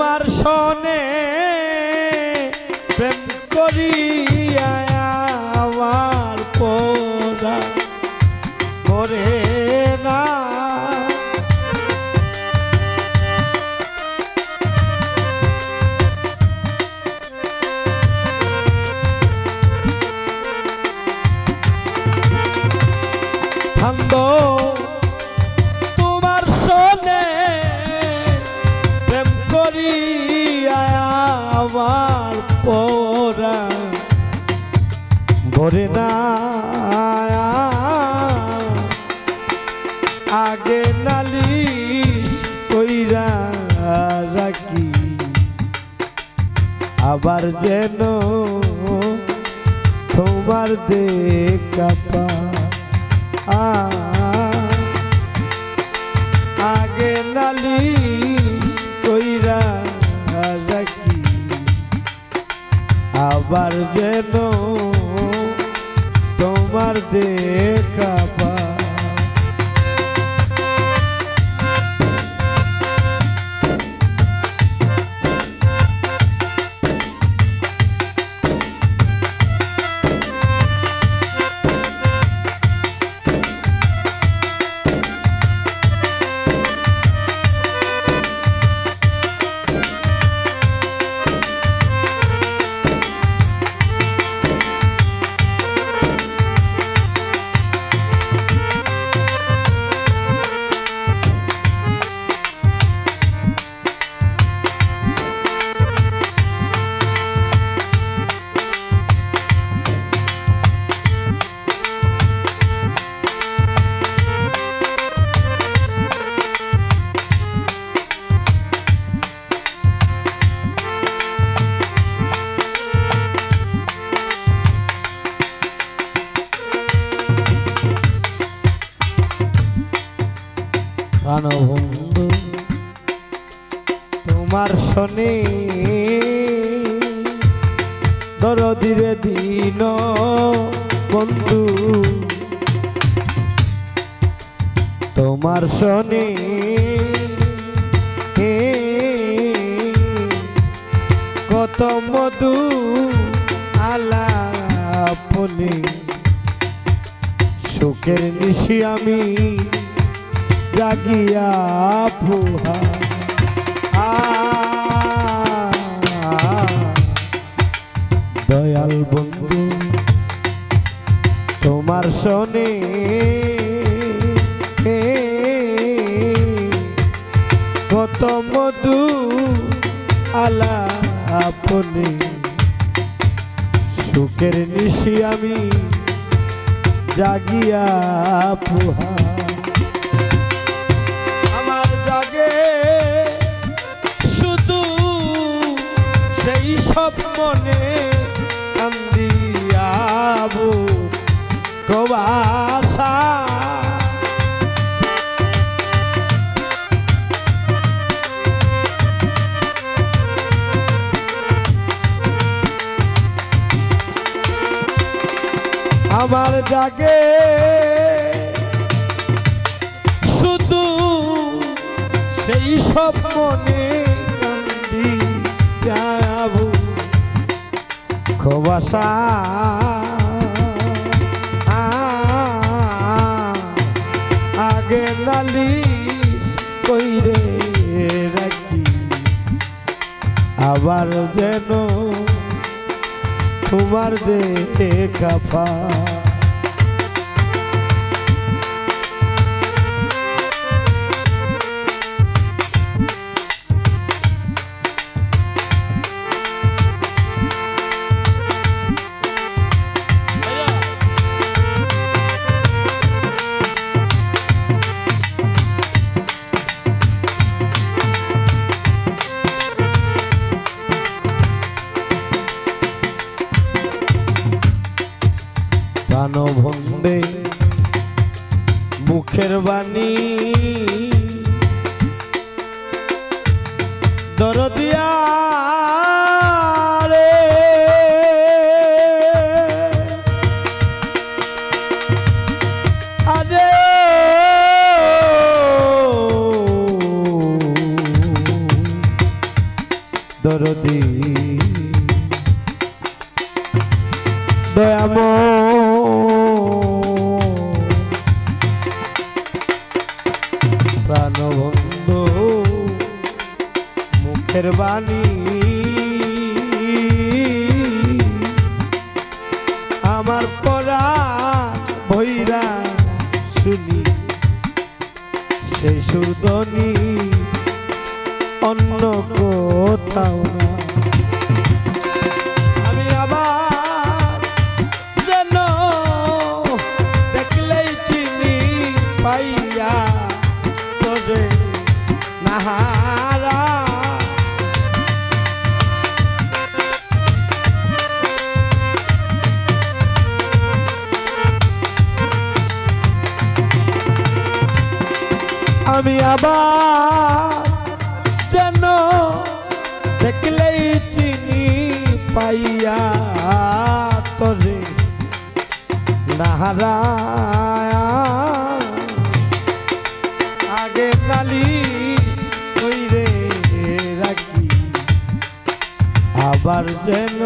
তোমার সনে ভরে না আগে নালিশ কইরা রাখি। আবার যেন তোমার দেখা আগে নালি কইরা রাখি। আবার যেন তোমার প্রাণবন্ধু তোমার শনি দরদিরে দিন বন্ধু। তোমার শনি কত মধু আলাপনে সুখের নিশি আমি জাগিয়া ফুহা দয়াল বন্ধু, তোমার শনি কত মধু আলা আপনি। সুখের নিশি আমি জাগিয়া পুহা সব মনে কান্দিয়াবু। কবাসা আমার জাগে শুধু সেই সব মনে খবাসা আগে নালি কইরে রাখি আবার যেন তোমার দেখা পা প্রাণভন্দে মুখের বাণী। দরদিয়া দরদি। দয়াম সুরদনি অন্য কোথাও না আমি আবার যেন দেখলেই চিনি পাইয়া তবে নাহারা আমি আবার যেন দেখলেই চিনি পাইয়া তরে। নাহারা আগে নালিশ কইরে রাখি আবার যেন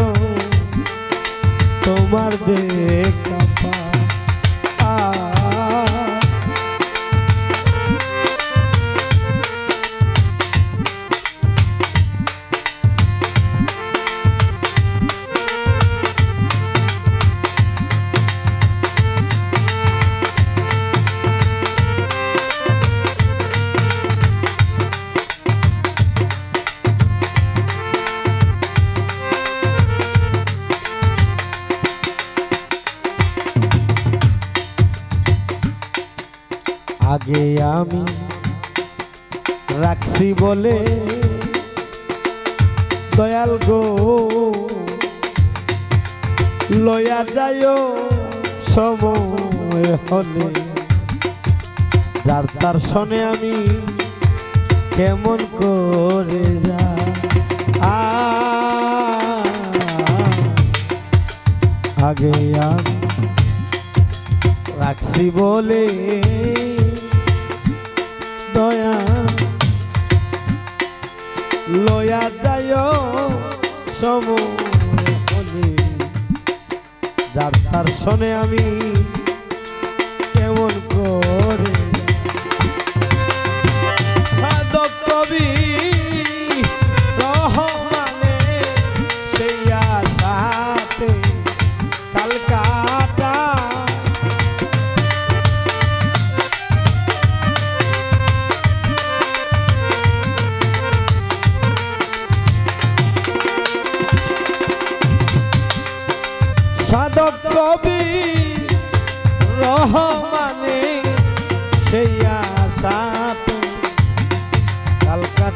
আগে আমি রাখছি বলে দয়াল গো। লয়া যায় সময় হলে। যার তার শনে আমি কেমন করে যা। আগে আমি রাখছি বলে। বলে যার তার শোনে আমি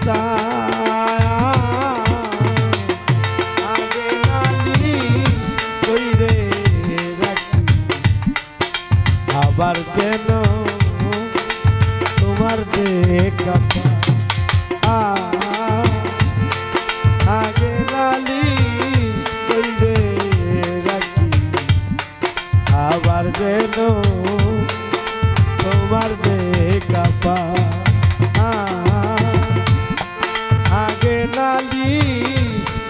tá